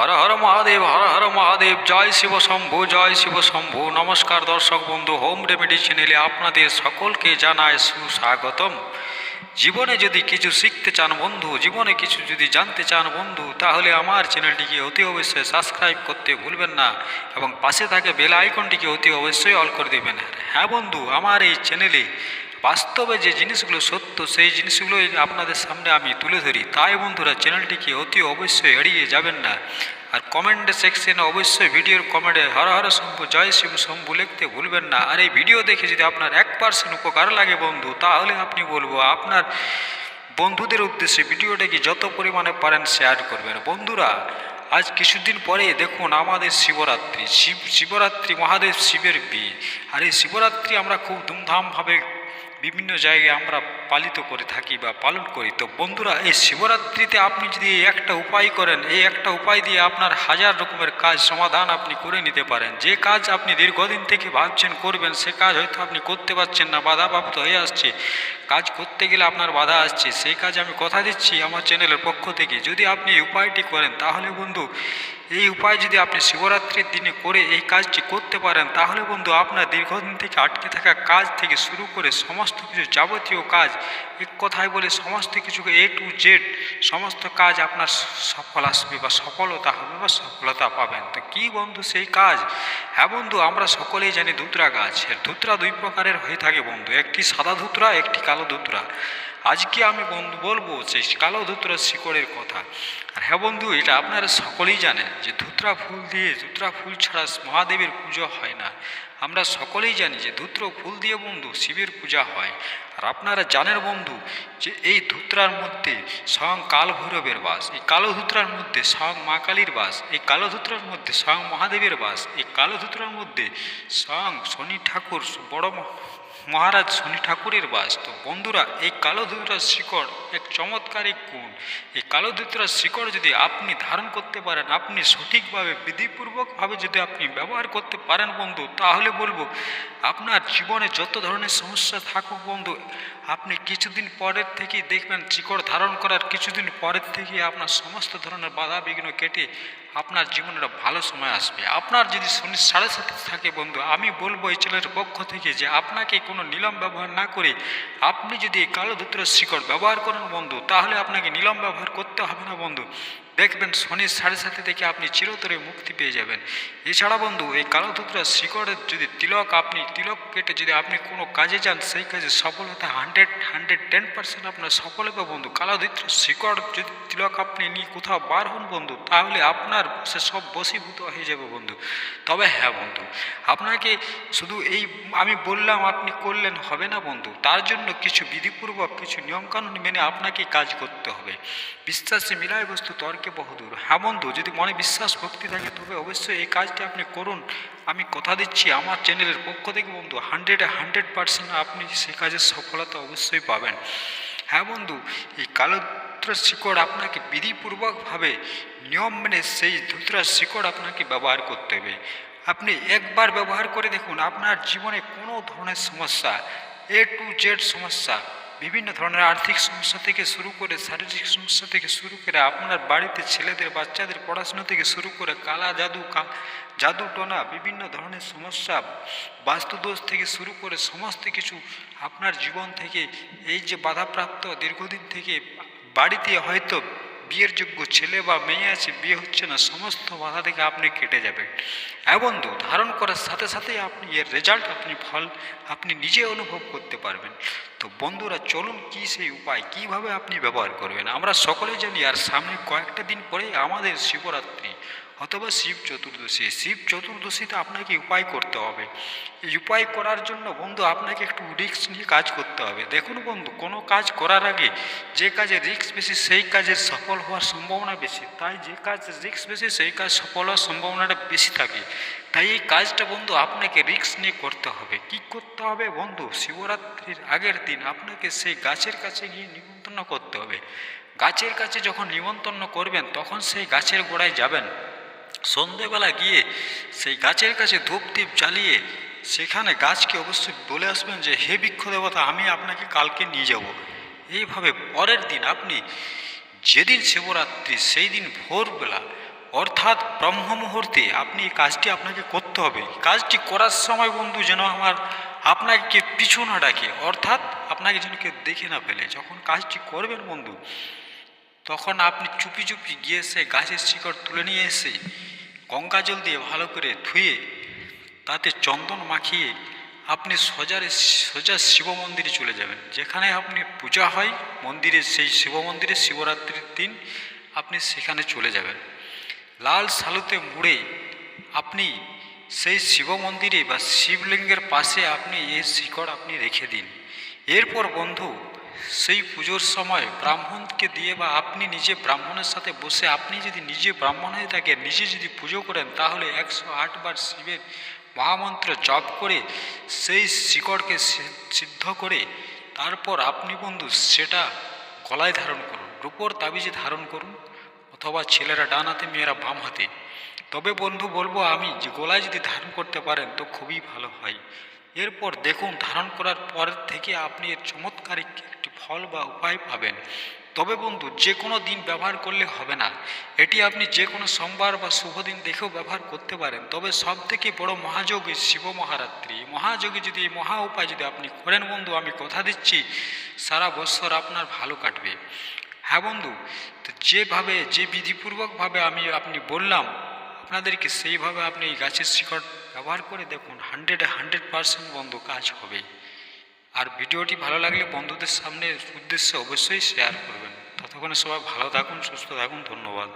হর হর মহাদেব, হর হর মহাদেব, জয় শিব শম্ভু, জয় শিব শম্ভু। নমস্কার দর্শক বন্ধু, হোম রেমেডি চ্যানেলে আপনাদের সকলকে জানায় সুস্বাগতম। জীবনে যদি কিছু শিখতে চান বন্ধু, জীবনে কিছু যদি জানতে চান বন্ধু, তাহলে আমার চ্যানেলটিকে অতি অবশ্যই সাবস্ক্রাইব করতে ভুলবেন না এবং পাশে থাকে বেল আইকনটিকে অতি অবশ্যই অল করে দেবেন। হ্যাঁ বন্ধু, আমার এই চ্যানেলে বাস্তবে যে জিনিসগুলো সত্য, সেই জিনিসগুলোই আপনাদের সামনে আমি তুলে ধরি। তাই বন্ধুরা, চ্যানেলটিকে অতি অবশ্যই এড়িয়ে যাবেন না। আর কমেন্ট সেকশনে অবশ্যই ভিডিওর কমেন্টে হর হর শম্ভু, জয় শিব শম্ভু লিখতে ভুলবেন না। আর এই ভিডিও দেখে যদি আপনার এক পার্সেন্ট উপকার লাগে বন্ধু, তাহলে আপনি বলব, আপনার বন্ধুদের উদ্দেশ্যে ভিডিওটাকে যত পরিমাণে পারেন শেয়ার করবেন। বন্ধুরা, আজ কিছুদিন পরে দেখুন আমাদের শিবরাত্রি। শিব, শিবরাত্রি মহাদেব শিবের বিয়ে। আর এই শিবরাত্রি আমরা খুব ধুমধামভাবে বিভিন্ন জায়গায় আমরা পালিত করে থাকি বা পালন করি। তো বন্ধুরা, এই শিবরাত্রিতে আপনি যদি একটা উপায় করেন, এই একটা উপায় দিয়ে আপনার হাজার রকমের কাজ সমাধান আপনি করে নিতে পারেন। যে কাজ আপনি দীর্ঘদিন থেকে ভাবছেন করবেন, সে কাজ হয়তো আপনি করতে পারছেন না, বাধাপ্রাপ্ত হয়ে আসছে। কাজ করতে গেলে আপনার বাধা আসছে। সেই কাজ আমি কথা দিচ্ছি আমার চ্যানেলের পক্ষ থেকে। যদি আপনি এই উপায়টি করেন, তাহলে বন্ধু এই উপায় যদি আপনি শিবরাত্রির দিনে করে এই কাজটি করতে পারেন, তাহলে বন্ধু আপনার দীর্ঘদিন থেকে আটকে থাকা কাজ থেকে শুরু করে সমস্ত কিছু যাবতীয় কাজ, এক কথায় বলে সমস্ত কিছুকে এ টু জেড সমস্ত কাজ আপনার সফল আসবে বা সফলতা হবে বা সফলতা পাবেন। তো কি বন্ধু সেই কাজ? হ্যাঁ বন্ধু, আমরা সকলেই জানি ধুতরা গাছ। এর ধুতরা দুই প্রকারের হয়ে থাকে বন্ধু। একটি সাদা ধুতরা, একটি কালো ধুতরা। আজকে আমি বন্ধু বলব সেই কালো ধুতরা শিকড়ের কথা? আর হ্যাঁ বন্ধু, এটা আপনারা সকলেই জানেন। যে ধুতরা ফুল দিয়ে ধুতরা ফুল ছাড়া মহাদেবের পুজো হয় না। আমরা সকলেই জানি যে ধুত্র ফুল দিয়ে বন্ধু শিবের পূজা হয়। আর আপনারা জানেন বন্ধু যে এই ধুত্রার মধ্যে স্বয়ং কাল ভৈরবের বাস, এই কালো ধুত্রার মধ্যে স্বয়ং মা কালীর বাস, এই কালো ধুত্রার মধ্যে স্বয়ং মহাদেবের বাস, এই কালো ধুতরার মধ্যে স্বয়ং শনি ঠাকুর বড় মহারাজ শনি ঠাকুরের বাস। তো বন্ধুরা, এই কালো ধুতরার শিকড় এক চমৎকারিক গুণ। এই কালো ধুতরার শিকড় যদি আপনি ধারণ করতে পারেন, আপনি সঠিকভাবে বিধিপূর্বকভাবে যদি আপনি ব্যবহার করতে পারেন বন্ধু, তাহলে বলব, আপনার জীবনে যত ধরনের সমস্যা থাকুক বন্ধু, আপনি কিছুদিন পরের থেকেই দেখবেন শিকড় ধারণ করার কিছুদিন পরের থেকেই আপনার সমস্ত ধরনের বাধা বিঘ্ন কেটে আপনার জীবনের ভালো সময় আসবে। আপনার যদি শনি সাড়ে সাথে থাকে বন্ধু, আমি বলব এই ছেলের পক্ষ থেকে যে আপনাকে কোনো নিলাম ব্যবহার না করে আপনি যদি কালো ধুত্রের শিকড় ব্যবহার করেন বন্ধু, তাহলে আপনাকে নিলাম ব্যবহার করতে হবে না বন্ধু। দেখবেন শনির সাড়ে সাথে থেকে আপনি চিরতরে মুক্তি পেয়ে যাবেন। এছাড়া বন্ধু, এই কালো ধুত্রার শিকড়ের যদি তিলক আপনি, তিলক কেটে যদি আপনি কোনো কাজে যান, সেই কাজে সফলতা হান্ড্রেড হান্ড্রেড, টেন পার্সেন্ট আপনার সফল হবে বন্ধু। কালো ধুত্রার শিকড় যদি তিলক আপনি নিয়ে কোথাও বার হন বন্ধু, তাহলে আপনার সে সব বশীভূত হয়ে যাবে বন্ধু। তবে হ্যাঁ বন্ধু, আপনাকে শুধু এই আমি বললাম আপনি করলেন হবে না বন্ধু, তার জন্য কিছু বিধিপূর্বক, কিছু নিয়মকানুন মেনে আপনাকে কাজ করতে হবে। বিশ্বাসে মিলায় বস্তু তর্কে বহুদূর। হ্যাঁ বন্ধু যদি মনে বিশ্বাস, ভক্তি থাকে, তবে অবশ্যই এই কাজটি আপনি করুন। আমি কথা দিচ্ছি আমার চ্যানেলের পক্ষ থেকে, বন্ধু, হান্ড্রেডে হান্ড্রেড পার্সেন্ট আপনি সে কাজের সফলতা অবশ্যই পাবেন। হ্যাঁ বন্ধু, এই কালো শিকড় আপনাকে বিধিপূর্বকভাবে নিয়ম মেনে সেই ধুত্রার শিকড় আপনাকে ব্যবহার করতে হবে। আপনি একবার ব্যবহার করে দেখুন, আপনার জীবনে কোনো ধরনের সমস্যা এ টু জেড সমস্যা বিভিন্ন ধরনের আর্থিক সমস্যা থেকে শুরু করে, শারীরিক সমস্যা থেকে শুরু করে, আপনার বাড়িতে ছেলেদের, বাচ্চাদের পড়াশোনা থেকে শুরু করে, কালা জাদু জাদু টোনা, বিভিন্ন ধরনের সমস্যা, বাস্তুদোষ থেকে শুরু করে সমস্ত কিছু আপনার জীবন থেকে এই যে বাধাপ্রাপ্ত দীর্ঘদিন থেকে বাড়িতে হয়তো বিয়ের যোগ্য ছেলে বা মেয়ে আছে, বিয়ে হচ্ছে না, সমস্ত বাধা থেকে আপনি কেটে যাবেন। এবন্ধু বন্ধু, ধারণ করার সাথে সাথে আপনি এর রেজাল্ট আপনি ফল, আপনি নিজে অনুভব করতে পারবেন। তো বন্ধুরা, চলুন কি সেই উপায়, কীভাবে আপনি ব্যবহার করবেন? আমরা সকলে জানি, আর সামনে কয়েকটা দিন পরেই আমাদের শিবরাত্রি। অথবা শিব চতুর্দশী। শিব চতুর্দশীতে আপনাকে উপায় করতে হবে। এই উপায় করার জন্য বন্ধু আপনাকে একটু রিস্ক নিয়ে কাজ করতে হবে। দেখুন বন্ধু, কোনো কাজ করার আগে যে কাজে রিস্ক বেশি, সেই কাজের সফল হওয়ার সম্ভাবনা বেশি। তাই যে কাজ রিস্ক বেশি, সেই কাজ সফল হওয়ার সম্ভাবনাটা বেশি থাকে। তাই এই কাজটা বন্ধু আপনাকে রিস্ক নিয়ে করতে হবে। কি করতে হবে বন্ধু? শিবরাত্রির আগের দিন আপনাকে সেই গাছের কাছে গিয়ে নিমন্ত্রণ করতে হবে। গাছের কাছে যখন নিমন্ত্রণ করবেন, তখন সেই গাছের গোড়ায় যাবেন। সন্ধেবেলা গিয়ে সেই গাছের কাছে ধূপ দ্বীপ জ্বালিয়ে সেখানে গাছকে অবশ্যই বলে আসবেন যে, হে বৃক্ষ দেবতা, আমি আপনাকে কালকে নিয়ে যাব। এইভাবে পরের দিন আপনি যেদিন শিবরাত্রি, সেই দিন ভোরবেলা, অর্থাৎ ব্রহ্ম মুহূর্তে আপনি এই কাজটি আপনাকে করতে হবে। কাজটি করার সময় বন্ধু যেন আমার, আপনাকে পিছু না ডাকে, অর্থাৎ আপনাকে যেন কেউ দেখে না ফেলে। যখন কাজটি করবেন বন্ধু, তখন আপনি চুপি চুপি গিয়ে সে গাছের শিকড় তুলে নিয়ে এসে গঙ্গা জল দিয়ে ভালো করে ধুয়ে তাতে চন্দন মাখিয়ে আপনি সোজারে সোজা শিব মন্দিরে চলে যাবেন। যেখানে আপনি পূজা হয় মন্দিরে সেই শিব মন্দিরে শিবরাত্রির দিন আপনি সেখানে চলে যাবেন। লাল সালুতে মুড়ে আপনি সেই শিব মন্দিরে বা শিবলিঙ্গের পাশে আপনি এই শিকড় আপনি রেখে দিন। এরপর বন্ধু সেই পুজোর সময় ব্রাহ্মণকে দিয়ে বা আপনি নিজে ব্রাহ্মণের সাথে বসে আপনি যদি নিজে ব্রাহ্মণ হয়ে থাকেন, নিজে যদি পুজো করেন, তাহলে একশো আটবার শিবের মহামন্ত্র জপ করে, সেই শিকড়কে সিদ্ধ করে, তারপর আপনি বন্ধু সেটা গলায় ধারণ করুন, রূপোর তাবিজে ধারণ করুন, অথবা ছেলেরা ডান হাতে, মেয়েরা বাম হাতে। তবে বন্ধু বলব আমি, যে গলায় যদি ধারণ করতে পারেন, তো খুবই ভালো হয়। এরপর দেখুন, ধারণ করার পর থেকে আপনি এর চমৎকার ফল বা উপায় পাবেন। তবে বন্ধু যে কোনো দিন ব্যবহার করলে হবে না। এটি আপনি যে কোনো সোমবার বা শুভ দিন দেখেও ব্যবহার করতে পারেন। তবে সব থেকে বড় মহাযোগী শিব মহারাত্রি। মহাযোগে যদি এই মহা উপায় যদি আপনি করেন বন্ধু, আমি কথা দিচ্ছি, সারা বছর আপনার ভালো কাটবে। হ্যাঁ বন্ধু, তো যেভাবে, যে বিধিপূর্বকভাবে আমি আপনি বললাম, আপনাদেরকে সেইভাবে আপনি এই গাছের শিকড় ব্যবহার করে দেখুন হান্ড্রেডে হান্ড্রেড পারসেন্ট বন্ধু কাজ হবে। আর ভিডিওটি ভালো লাগলে বন্ধুদের সামনে উদ্দেশ্যে অবশ্যই শেয়ার করবেন। ততক্ষণে সবাই ভালো থাকুন, সুস্থ থাকুন, ধন্যবাদ।